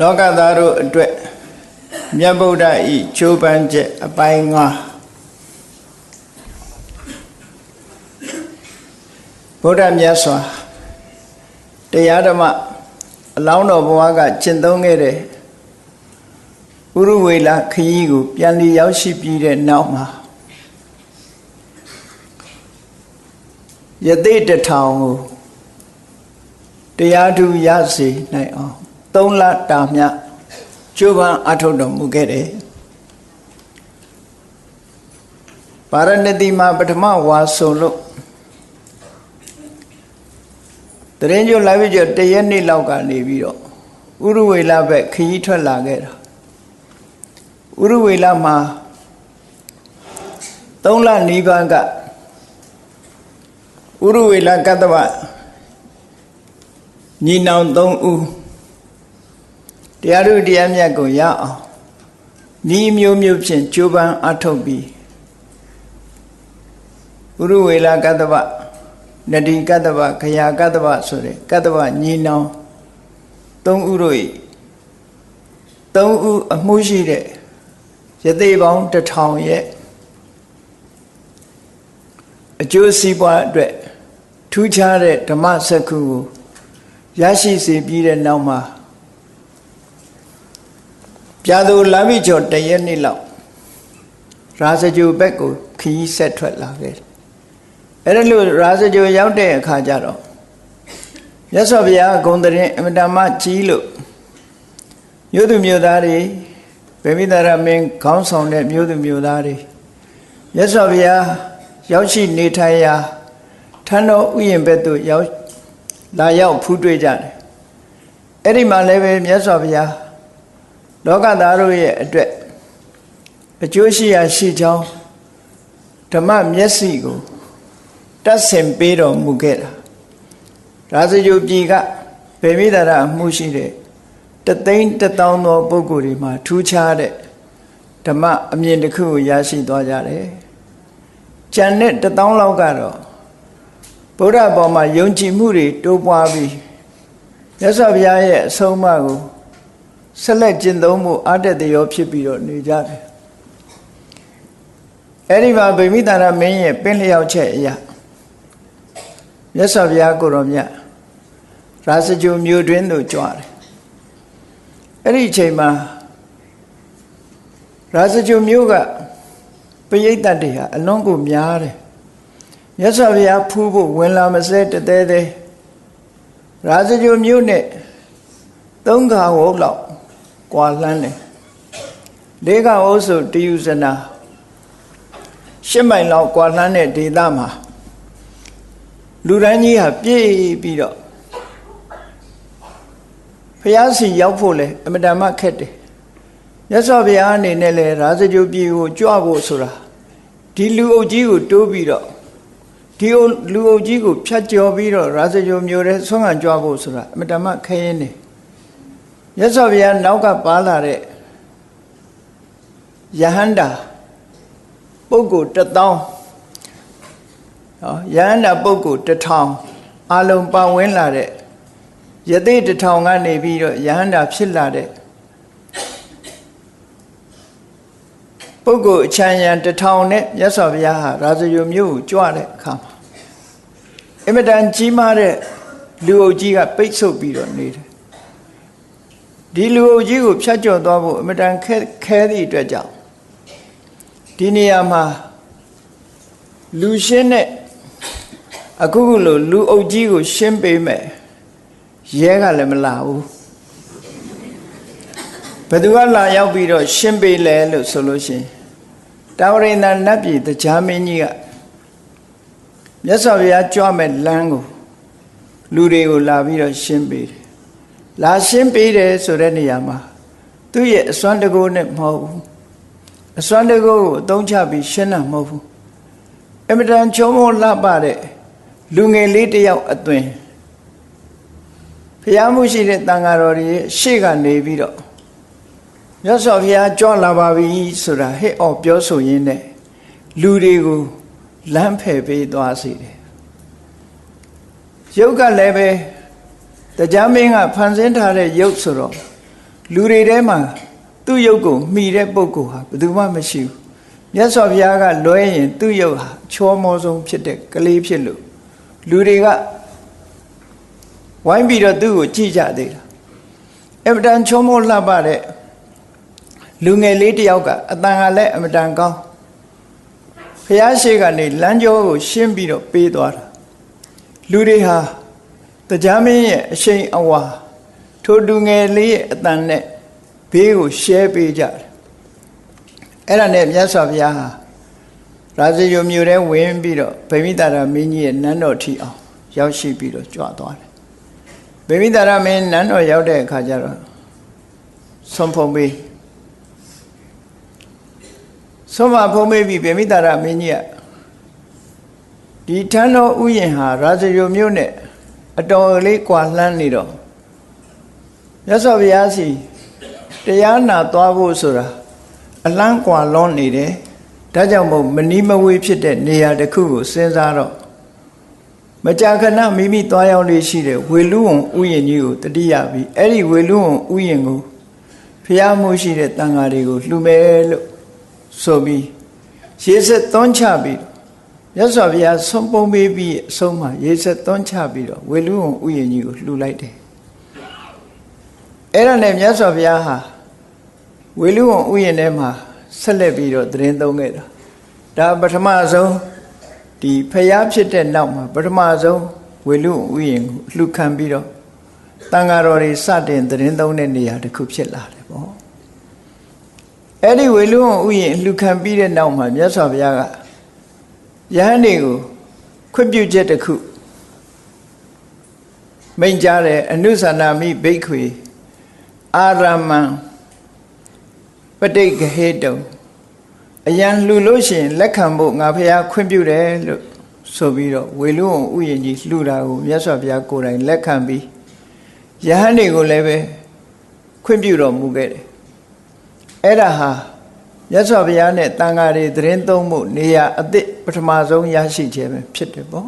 လောကသားတို့အတွက်မြတ်ဗုဒ္ဓဤချိုးပန်းချက်အပိုင်း၅ဗုဒ္ဓမြတ်စွာတရားဓမ္မအလောင်းတော်ဘဝကကျင့်သုံးခဲ့တဲ့ဥရဝေလခရီးကိုပြန်လည်ရောက်ရှိပြီးတဲ့နောက်မှာယသိတထောင်ကိုတရားထူရစေနိုင်အောင် သုံးလတာမြကျိုးပန်းအထုတ်တော်မူခဲ့တယ်ပါရဏတိမှာပထမဝါဆိုလို့တရင်ကျိုးလာပြီးကျတရက်နေ့လောက်ကနေပြီးတော့ဥရဝေလဘက်ခရီးထွက်လာခဲ့တာဥရဝေလမှာသုံးလနီးပါးကဥရဝေလကတ္တဗညီနောင်၃ဦး တရားတို့တရားမြတ်ကိုရအောင်ဤမျိုးမျိုးဖြင့်ကြိုးပမ်းအထောက်ပြီးဥရဝေလကတ္တဗနတိကတ္တဗခရာကတ္တဗဆိုတဲ့ကတ္တဗညီနောင်၃ဦးတို့ဤ၃ဦးအမှုရှိတဲ့ယသိပေါင်းတစ်ထောင်ရဲ့အကျိုးစီးပွားအတွက်ထူးခြားတဲ့ဓမ္မစက္ခုကိုရရှိစေပြီးတဲ့နောက်မှာ ပြာသူလာပြီကျော်တရက်နေ့လောက်ရာဇဂျူဘက်ကိုခီးဆက်ထွက်လာခဲ့အဲ့ဒါလို့ရာဇဂျူရောက်တဲ့အခါကျတော့မြတ်စွာဘုရားဂုံတရင်အမတမကြီးလို့မြို့သူမြို့သားတွေဗေမိတာရမင်းခေါင်းဆောင်တဲ့မြို့သူမြို့သားတွေမြတ်စွာဘုရားရောက်ရှိနေထိုင်ရာထန်းတော်ဥယျာဉ်ဘက်သို့ရောက်လာရောက်ဖူးတွေ့ကြတယ်အဲ့ဒီမှာလည်းပဲမြတ်စွာဘုရား လောကသားတို့ရဲ့အတွက်အကျိုးရှိရာရှိကြောင်းဓမ္မမျက်စိကိုတတ်ဆင်ပေးတော်မူခဲ့တာရာဇဂိုပြည်ကဗေမိတာရအမှုရှိတဲ့တသိန်းတသောင်းသောပုဂ္ဂိုလ်တွေမှာထူးခြားတဲ့ဓမ္မအမြင်တစ်ခုကိုရရှိသွားကြတယ်။ကျန်တဲ့တသောင်းလောက်ကတော့ဗုဒ္ဓဘောမှာယုံကြည်မှုတွေတိုးပွားပြီးမြတ်စွာဘုရားရဲ့အဆုံးအမကို ဆက်လက်ကျင့်သုံးမှုအတ္တတရောဖြစ်ပြီးတော့နေကြတယ်အဲ့ဒီမှာဗိမိတာရမင်းရဲ့ပင်လျောက်ချက်အရာမြတ်စွာဘုရားကိုရောမြတ်ရာဇဂျူမြို့တွင်သို့ကြွတယ်အဲ့ဒီအချိန်မှာရာဇဂျူမြို့ကပရိသတ်တွေဟာအလွန်ကိုများတယ်မြတ်စွာဘုရားဖူးဖို့ဝင်လာမစဲတသေးသေးရာဇဂိုမြို့နဲ့သုံးခါဝုတ်လောက် ကွာလန်းတယ်လေးခါဝုတ်ဆိုတယူဇနာရှစ်မိုင်လောက်ကွာလန်းတဲ့ဒေသမှာလူရန်ကြီးဟာပြည့်ပြီးတော့ဖျားစီရောက်ဖို့လဲအမတန်မှခက်တယ်မြတ်စွာဘုရားအနေနဲ့လဲရာဇဂိုပြည်ကိုကြွဖို့ဆိုတာဒီလူအုပ်ကြီးကိုတိုးပြီးတော့ဒီလူအုပ်ကြီးကိုဖြတ်ကျော်ပြီးတော့ရာဇဂိုမျိုးတဲ့ဆွမ်းခံကြွားဖို့ဆိုတာအမတမခရင် နေရသော်ဗျာနောက်ကပါလာတဲ့ယဟန္တာပုဂ္ဂိုလ်တစ်သောင်းဟောယဟန္တာပုဂ္ဂိုလ်တစ်ထောင်အလုံးပါဝင်လာတဲ့ယသိတစ်ထောင်ကနေပြီးတော့ယဟန္တာဖြစ်လာတဲ့ပုဂ္ဂိုလ်အချမ်းရံတထောင်နဲ့မြတ်စွာဘုရားဟာရာဇယုမြို့ကိုကြွတဲ့အခါမှာအင်မတန်ကြီးမားတဲ့လူအုပ်ကြီးကပိတ်ဆို့ပြီးတော့နေတယ် ဒီလူအုပ်ကြီးကိုဖြတ်ကျော်သွားဖို့အင်မတန်ခဲခဲသည့်အတွက်ကြောင့်ဒီနေရာမှာလူရှင်းတဲ့အခုခုလိုလူအုပ်ကြီးကို ရှင်းပေးမယ်ရဲကလည်းမလာဘူးဘယ်သူကလာရောက်ပြီးတော့ရှင်းပေးလဲလို့ဆိုလို့ရှိရင်တာဝရိန္ဒနတ်ပြည်တရားမင်းကြီးကမြတ်စွာဘုရားကြွမဲ့လမ်းကိုလူတွေကိုလာပြီးတော့ရှင်းပေးတယ်။ လာရှင်းပေးတယ်ဆိုတဲ့နေရာမှာသူ့ရဲ့အစွမ်းတကိုးနဲ့မဟုတ်ဘူး။အစွမ်းတကိုးကိုအသုံးချပြီးရှင်းတာမဟုတ်ဘူး။အမတန်ချုံမောလှပတဲ့လူငယ်လေးတယောက်အသွင်ဖျားမှုရှိတဲ့တန်ဃာတော်တွေရှေ့ကနေပြီးတော့မြတ်စွာဘုရားကြွလာပါပြီဆိုတာဟဲ့အော်ပြောဆိုရင်းနဲ့လူတွေကိုလမ်းဖယ်ပေးသွားစေတယ်ရုပ်ကလည်းပဲ တရားမင်းကဖန်ဆင်းထားတဲ့ရုပ်ဆိုတော့လူတွေထဲမှာသူ့ရုပ်ကိုမှီတဲ့ပုဂ္ဂိုလ်ဟာဘယ်သူမှမရှိဘူးမြတ်စွာဘုရားကလွဲရင်သူ့ရုပ်ဟာချောမောဆုံးဖြစ်တဲ့ကလေးဖြစ်လို့လူတွေကဝိုင်းပြီးတော့သူ့ကိုကြည့်ကြသေးတာအမတန်ချောမောလှပတဲ့လူငယ်လေးတစ်ယောက်ကအတန်ကလည်းအမတန်ကောင်းဖះရှိကနေလမ်းကြောကိုရှင်းပြီးတော့ပေးသွားတာလူတွေဟာ တရားမင်းရဲ့အရှိန်အဝါထိုလူငယ်လေးရဲ့အတန်နဲ့ဘေးကိုရှဲပေးကြတယ်အဲ့ဒါနဲ့မြတ်စွာဘုရားဟာရာဇယုံမြို့ထဲဝင်ပြီးတော့ဗိမိတာရမင်းကြီးရဲ့နန်းတော်ထီအောင်ရောက်ရှိပြီးတော့ကြွသွားတယ်ဗိမိတာရမင်းနန်းတော်ရောက်တဲ့အခါကျတော့ဆွန်ဖုံပေးဆွန်မဖုံပေးပြီးဗိမိတာရမင်းကြီးကဒီထန်းတော်ဥယျင်ဟာရာဇယုံမြို့နဲ့ အတော်လေးကွာလှမ်းနေတော့မြတ်စွာဘုရားစီတရားနာသွားဖို့ဆိုတာအလန်းကွာလွန်နေတယ်ဒါကြောင့်မို့မနီးမဝေးဖြစ်တဲ့နေရာတစ်ခုကိုစဉ်းစားတော့မကြာခဏမိမိသွားရောက်လေးရှိတဲ့ဝေလူဝံဥယျာဉ်ကြီးကိုတတိယပြီးအဲ့ဒီဝေလူဝံဥယျာဉ်ကိုဖျားမှုရှိတဲ့တန်ဃာတွေကိုလှူမယ်လို့ဆိုပြီးရေဆက်သွန်းချပြီး ရသော်ဘုရားဆုံးပုံပေးပြီးအဆုံးမှာရေဆက်သွန်းချပြီးတော့ဝေလူဝံဥယျာဉ်ကြီးကိုလှူလိုက်တယ်အဲ့ဒါနဲ့မြတ်စွာဘုရားဟာဝေလူဝံဥယျာဉ်ထဲမှာဆက်လက်ပြီးတော့သတင်းသုံးခဲ့တာဒါပထမဆုံးဒီဖျားဖြစ်တဲ့နောက်မှာပထမဆုံးဝေလူဝံဥယျာဉ်ကိုလှူခံပြီးတော့တန်ဃာတော်တွေစတင်သတင်းသုံးတဲ့နေရာတစ်ခုဖြစ်လာတယ်ပေါ့အဲ့ဒီဝေလူဝံဥယျာဉ်လှူခံပြီးတဲ့နောက်မှာမြတ်စွာဘုရားက ယဟန်တွေကိုခွင့်ပြုချက်တစ်ခုမိန့်ကြားတယ်အနုသနာမိဘိက္ခွေအာရမံပဋိကဟေတုံအရန်လှူလို့ရှိရင်လက်ခံဖို့ငါဖះခွင့်ပြုတယ်လို့ဆိုပြီးတော့ဝေလူဝဥယျာဉ်ကြီးလှူတာကိုမြတ်စွာဘုရားကိုယ်တိုင်လက်ခံပြီးယဟန်တွေကိုလည်းပဲခွင့်ပြုတော်မူခဲ့တယ်အဲ့ဒါဟာ မြတ်စွာဘုရားနဲ့တန်ဃာတွေသတင်းသုံးမှုနေရာအစ်စ်ပထမဆုံးရရှိခြင်းပဲဖြစ်တယ်ပေါ့